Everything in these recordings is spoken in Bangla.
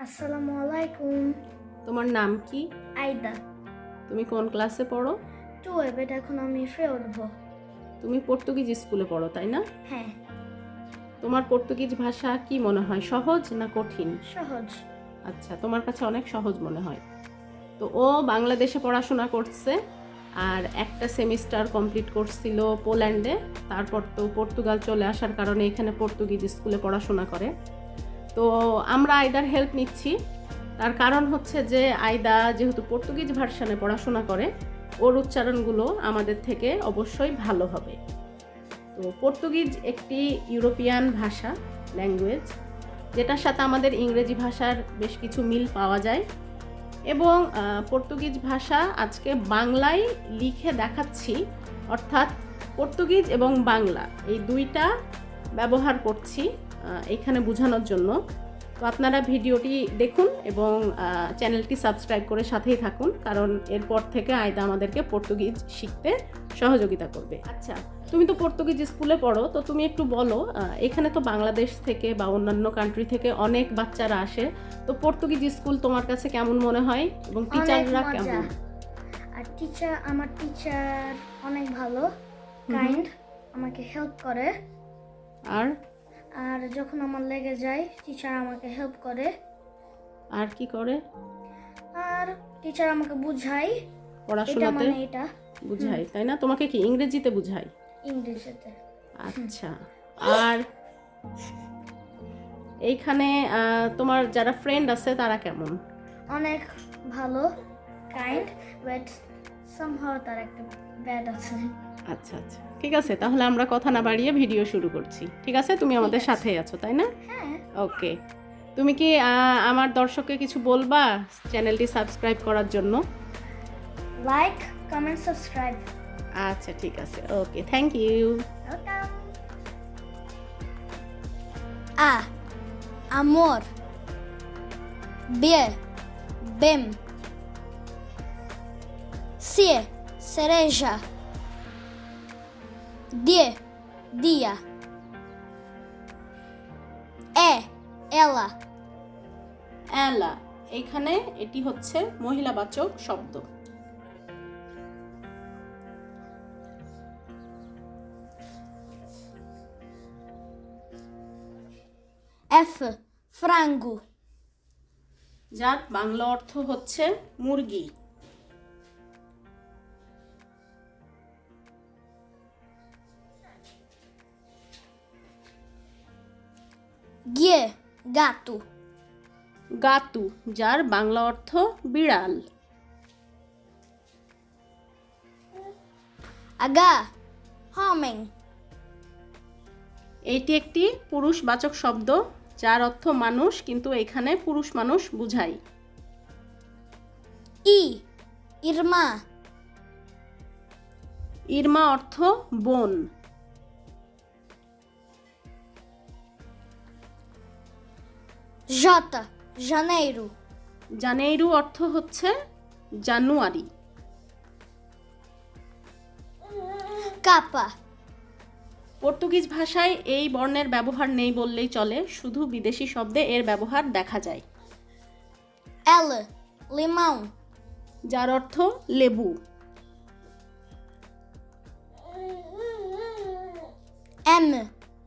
আসসালামু আলাইকুম। তোমার নাম কি? আইদা। তুমি কোন ক্লাসে পড়ো? টুয়েলভ এটা এখন আমি ফে উঠবো তুমি পর্তুগিজ স্কুলে পড়ো তাই না? হ্যাঁ। তোমার পর্তুগিজ ভাষা কি মনে হয় সহজ না কঠিন? সহজ। আচ্ছা তোমার কাছে অনেক সহজ মনে হয়। তো ও বাংলাদেশে পড়াশোনা করছে আর একটা সেমিস্টার কমপ্লিট করছিল পোল্যান্ডে। তারপর তো পর্তুগাল চলে আসার কারণে এখানে পর্তুগিজ স্কুলে পড়াশোনা করে। তো আমরা আয়দার হেল্প নিচ্ছি। তার কারণ হচ্ছে যে আয়দা যেহেতু পর্তুগিজ ভার্সানে পড়াশোনা করে, ওর উচ্চারণগুলো আমাদের থেকে অবশ্যই ভালো হবে। তো পর্তুগিজ একটি ইউরোপিয়ান ভাষা ল্যাঙ্গুয়েজ যেটার সাথে আমাদের ইংরেজি ভাষার বেশ কিছু মিল পাওয়া যায়। এবং পর্তুগিজ ভাষা আজকে বাংলায় লিখে দেখাচ্ছি, অর্থাৎ পর্তুগিজ এবং বাংলা, এই দুইটা ব্যবহার করছি। এখানে বোঝানোর জন্য। তো আপনারা ভিডিওটি দেখুন এবং চ্যানেলটি সাবস্ক্রাইব করে সাথেই থাকুন কারণ এরপর থেকে আয়দা আমাদেরকে পর্তুগিজ শিখতে সহযোগিতা করবে। আচ্ছা তুমি তো পর্তুগিজ স্কুলে পড়ো তো তুমি একটু বলো এখানে তো বাংলাদেশ থেকে বা অন্যান্য কান্ট্রি থেকে অনেক বাচ্চারা আসে তো পর্তুগিজ স্কুল তোমার কাছে কেমন মনে হয় এবং টিচাররা কেমন? আর টিচার আমার টিচার অনেক ভালো কাইন্ড আমাকে হেল্প করে। আর আর যখন আমার লেগে যায় টিচার আমাকে হেল্প করে। আর কি করে? আর টিচার আমাকে বুঝায়। এটা পড়াশোনাতে মানে এটা। বুঝাই তাই না? তোমাকে কি ইংরেজিতে বুঝাই ইংরেজিতে। আচ্ছা আর এইখানে আহ, তোমার যারা ফ্রেন্ড আছে তারা কেমন? অনেক ভালো কাইন্ড বাট সামহাও তার একটা ব্যাড আছে। আচ্ছা আচ্ছা। ঠিক আছে তাহলে আমরা কথা না বাড়িয়ে ভিডিও শুরু করছি ঠিক আছে তুমি আমাদের। সাথেই আছো তাই না হ্যাঁ ওকে তুমি কি আমার দর্শককে কিছু বলবা চ্যানেলটি সাবস্ক্রাইব করার জন্য লাইক কমেন্ট সাবস্ক্রাইব আচ্ছা ঠিক আছে okay thank you welcome A. Amor. B. Bem. C. Cereja. D. Dia. E. Ela. অ্যালা এখানে এটি হচ্ছে মহিলাবাচক শব্দ F. Frango. যার বাংলা অর্থ হচ্ছে মুরগি G. গাতু গাতু যার বাংলা অর্থ বিড়াল H. Homem. এটি একটি পুরুষবাচক শব্দ যার অর্থ মানুষ কিন্তু এখানে পুরুষ মানুষ বুঝাই ই ইরমা ইরমা অর্থ বোন J. Janeiro. জানেইরু অর্থ হচ্ছে জানুয়ারি K. পর্তুগিজ ভাষায় এই বর্ণের ব্যবহার নেই বললেই চলে শুধু বিদেশি শব্দে এর ব্যবহার দেখা যায় L. Limão. যার অর্থ লেবু M.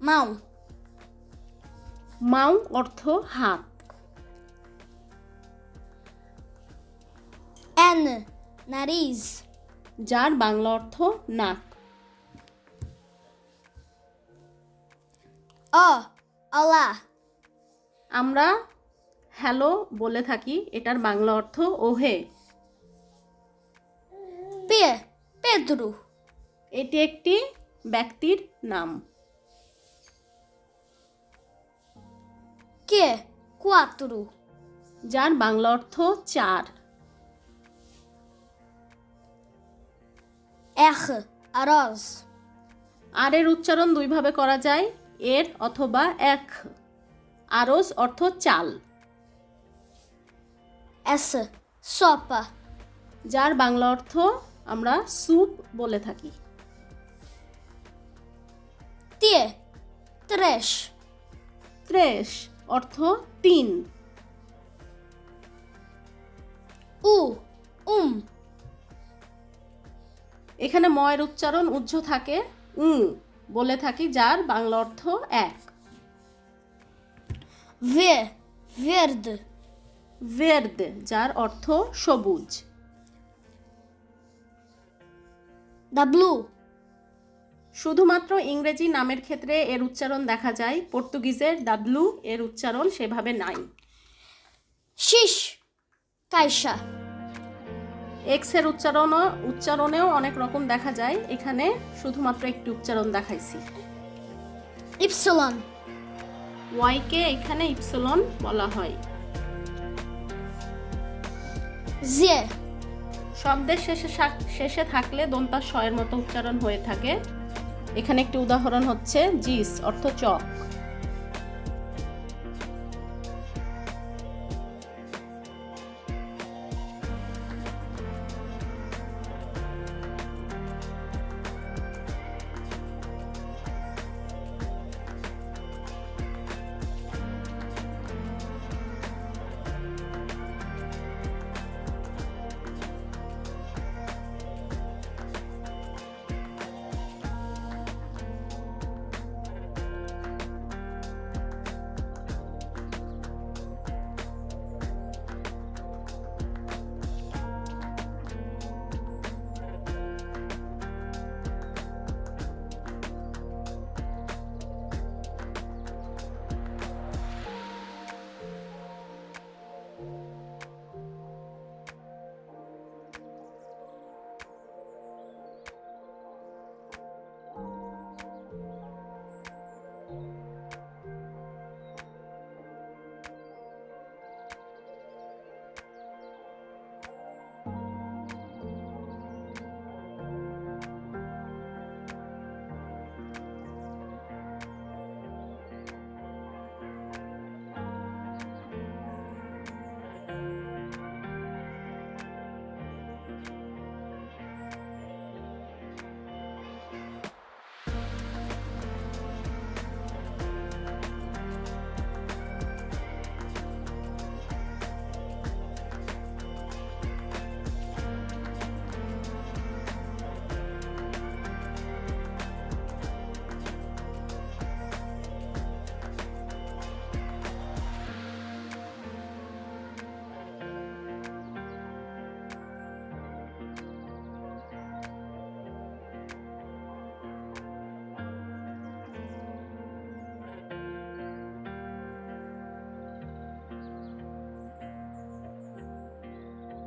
Mão. মাউ অর্থ হাত N. Nariz. যার বাংলা অর্থ নাক অ Olá. আমরা হ্যালো বলে থাকি এটার বাংলা অর্থ ওহে পে পেদ্রু এটি একটি ব্যক্তির নাম Q. Quatro. যার বাংলা অর্থ চার R. Arroz. আর এর উচ্চারণ দুইভাবে করা যায় এর অথবা এক আরস অর্থ চাল S. সপা যার বাংলা অর্থ আমরা স্যুপ বলে থাকি. Três. ত্রেশ অর্থ তিন। উ উম। এখানে ময়ের উচ্চারণ উজ্জ্ব থাকে উ বলে থাকি যার বাংলা অর্থ এক। ভে ভেরদ যার অর্থ সবুজ। ডাব্লু শুধুমাত্র ইংরেজি নামের ক্ষেত্রে এর উচ্চারণ দেখা যায় পর্তুগিজের ডাব্লু এর উচ্চারণ সেভাবে নাই X. Caixa. এক্সের উচ্চারণও উচ্চারণেও অনেক রকম দেখা যায় এখানে শুধুমাত্র একটি উচ্চারণ দেখাইছি Y. ওয়াইকে এখানে ইপসলন বলা হয় Z. শব্দের শেষে শেষে থাকলে দন্তা শয়ের মতো উচ্চারণ হয়ে থাকে এখানে একটি উদাহরণ হচ্ছে জিস অর্থ চক